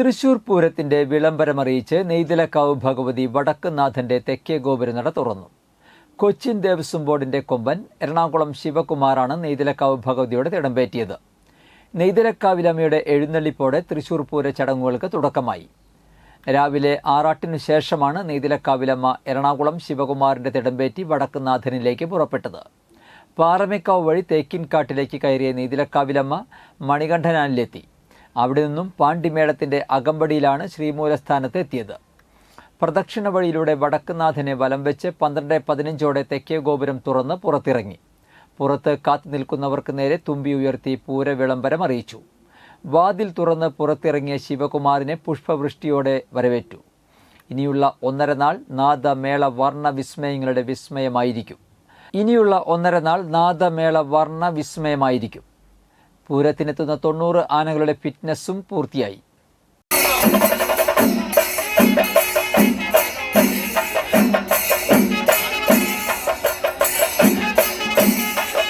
തൃശൂർ പൂരത്തിന്റെ വിളംബരമറിയിച്ച് നെയ്തലക്കാവ് ഭഗവതി വടക്കുനാഥന്റെ തെക്കേ ഗോപുരനട തുറന്നു. കൊച്ചിൻ ദേവസ്വം ബോർഡിന്റെ കൊമ്പൻ എറണാകുളം ശിവകുമാറാണ് നെയ്തലക്കാവ് ഭഗവതിയോട് തിടമ്പേറ്റിയത് നെയ്തലക്കാവിലമ്മയുടെ എഴുന്നള്ളിപ്പോടെ തൃശൂർ പൂര ചടങ്ങുകൾക്ക് തുടക്കമായി. രാവിലെ ആറാട്ടിനു ശേഷമാണ് നെയ്തലക്കാവിലമ്മ എറണാകുളം ശിവകുമാറിന്റെ തിടമ്പേറ്റി വടക്കുനാഥനിലേക്ക് പുറപ്പെട്ടത്. പാറമേക്കാവ് വഴി തേക്കിൻകാട്ടിലേക്ക് കയറിയ നെയ്തിലക്കാവിലമ്മ മണികണ്ഠനാനിലെത്തി. അവിടെ നിന്നും പാണ്ഡിമേളത്തിന്റെ അകമ്പടിയിലാണ് ശ്രീമൂലസ്ഥാനത്ത് എത്തിയത് പ്രദക്ഷിണ വഴിയിലൂടെ വടക്കുനാഥനെ വലം വെച്ച് പന്ത്രണ്ട് പതിനഞ്ചോടെ തെക്കേ ഗോപുരം തുറന്ന് പുറത്തിറങ്ങി. പുറത്ത് കാത്തു നിൽക്കുന്നവർക്ക് നേരെ തുമ്പി ഉയർത്തി പൂര വിളംബരം അറിയിച്ചു. വാതിൽ തുറന്ന് പുറത്തിറങ്ങിയ ശിവകുമാറിനെ പുഷ്പവൃഷ്ടിയോടെ വരവേറ്റു. ഇനിയുള്ള ഒന്നര നാൾ നാദമേള വർണ വിസ്മയങ്ങളുടെ വിസ്മയമായിരിക്കും. ഇനിയുള്ള ഒന്നര നാൾ നാദമേള വർണ വിസ്മയമായിരിക്കും. പൂരത്തിനെത്തുന്ന തൊണ്ണൂറ് ആനകളുടെ ഫിറ്റ്നസ്സും പൂർത്തിയായി.